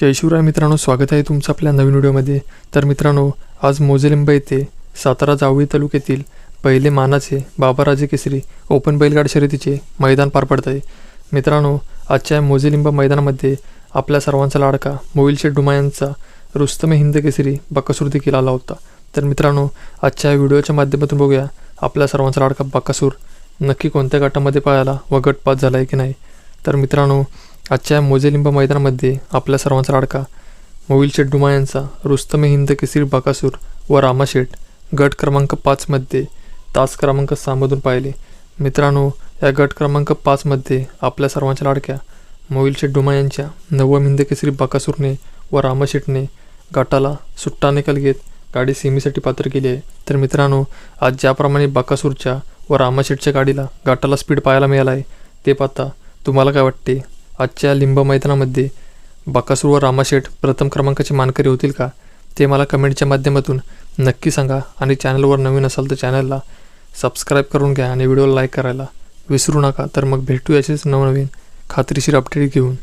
जय शिवराय मित्रांनो स्वागत आहे तुमचं आपल्या नवीन व्हिडिओमध्ये. तर मित्रांनो आज मोजेलिंब येथे सातारा जावळी तालुक्यातील पहिले मानाचे बाबाराजे केसरी ओपन बैलगाड शर्यतीचे मैदान पार पडत आहे. मित्रांनो आजच्या मोजेलिंबा मोजेलिंब मैदानामध्ये आपल्या सर्वांचा लाडका मोईलशेठ डुमा यांचा रुस्तमे हिंद केसरी बकासूर देखील आला होता. तर मित्रांनो आजच्या व्हिडिओच्या माध्यमातून बघूया आपल्या सर्वांचा लाडका बकासूर नक्की कोणत्या गटामध्ये पळाला व गट पास झाला आहे की नाही. तर मित्रांनो आजच्या मोजेलिंब मैदानामध्ये आपल्या सर्वांचा लाडका मोविल शेठ डुमा यांचा रुस्तमे हिंद केसरी बाकासूर व रामाशेठ गट क्रमांक पाचमध्ये तास क्रमांक सहामधून पाहिले. मित्रांनो या गट क्रमांक पाचमध्ये आपल्या सर्वांच्या लाडक्या मोविल शेठ डुमा यांच्या नवम हिंद केसरी बाकासूरने व रामाशेठने गटाला सुट्टा निकाल घेत गाडी सेमीसाठी पात्र केली आहे. तर मित्रांनो आज ज्याप्रमाणे बाकासूरच्या व रामाशेठच्या गाडीला गटाला स्पीड पाहायला मिळाला आहे ते पाहता तुम्हाला काय वाटते? आजच्या लिंब मैदानामध्ये बाकासूर व रामाशेठ प्रथम क्रमांकाचे मानकरी होतील का? ते मला कमेंटच्या माध्यमातून नक्की सांगा आणि चॅनलवर नवीन असाल तर चॅनलला सबस्क्राईब करून घ्या आणि व्हिडिओला लाईक करायला विसरू नका. तर मग भेटू असेच नवनवीन खात्रीशीर अपडेट घेऊन.